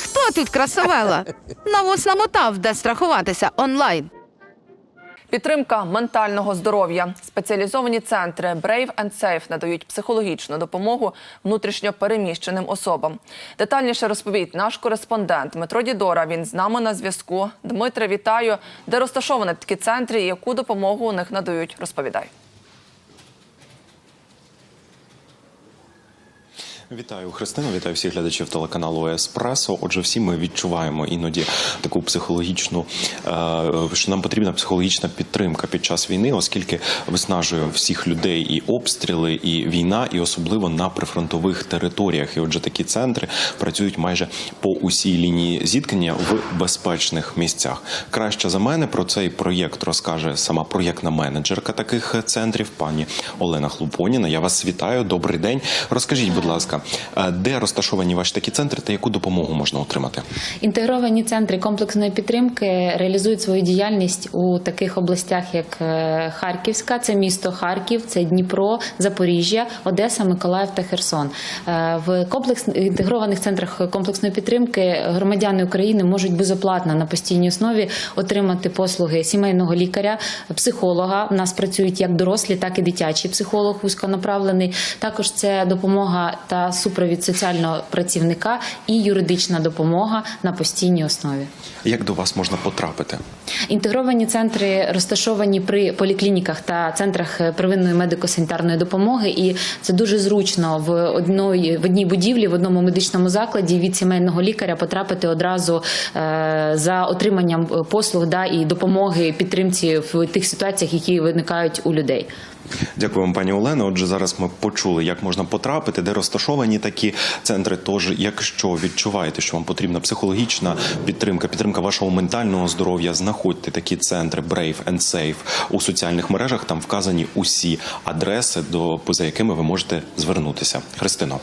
хто тут красавела? Навоз намотав, де страхуватися онлайн. Підтримка ментального здоров'я. Спеціалізовані центри Brave and Safe надають психологічну допомогу внутрішньо переміщеним особам. Детальніше розповість наш кореспондент Дмитро Дідора. Він з нами на зв'язку. Дмитре, вітаю. Де розташовані такі центри і яку допомогу у них надають? Розповідай. Вітаю Христину, вітаю всіх глядачів телеканалу Еспресо. Отже, всі ми відчуваємо іноді таку психологічну, е, що нам потрібна психологічна підтримка під час війни, оскільки виснажує всіх людей і обстріли, і війна, і особливо на прифронтових територіях. І отже, такі центри працюють майже по усій лінії зіткнення в безпечних місцях. Краще за мене про цей проєкт розкаже сама проєктна менеджерка таких центрів, пані Олена Хлупоніна. Я вас вітаю. Добрий день. Розкажіть, будь ласка, е, де розташовані ваші такі центри та яку допомогу можна отримати? Інтегровані центри комплексної підтримки реалізують свою діяльність у таких областях, як е, Харківська, це місто Харків, це Дніпро, Запоріжжя, Одеса, Миколаїв та Херсон. Е, В комплекс інтегрованих центрах комплексної підтримки громадяни України можуть безоплатно на постійній основі отримати послуги сімейного лікаря, психолога. У нас працюють як дорослі, так і дитячий психолог вузьконаправлений. Також це допомога та супровід соціального працівника і юридична допомога на постійній основі. Як до вас можна потрапити? Інтегровані центри розташовані при поліклініках та центрах первинної медико-санітарної допомоги, і це дуже зручно в одної в одній будівлі, в одному медичному закладі від сімейного лікаря потрапити одразу е, за отриманням послуг да і допомоги підтримці в тих ситуаціях, які виникають у людей. Дякую вам, пані Олено. Отже, зараз ми почули, як можна потрапити, де розташовані такі центри. Тож, якщо відчуваєте, що вам потрібна психологічна підтримка, підтримка вашого ментального здоров'я, знаходьте такі центри Brave and Safe у соціальних мережах. Там вказані усі адреси, до поза якими ви можете звернутися. Христино.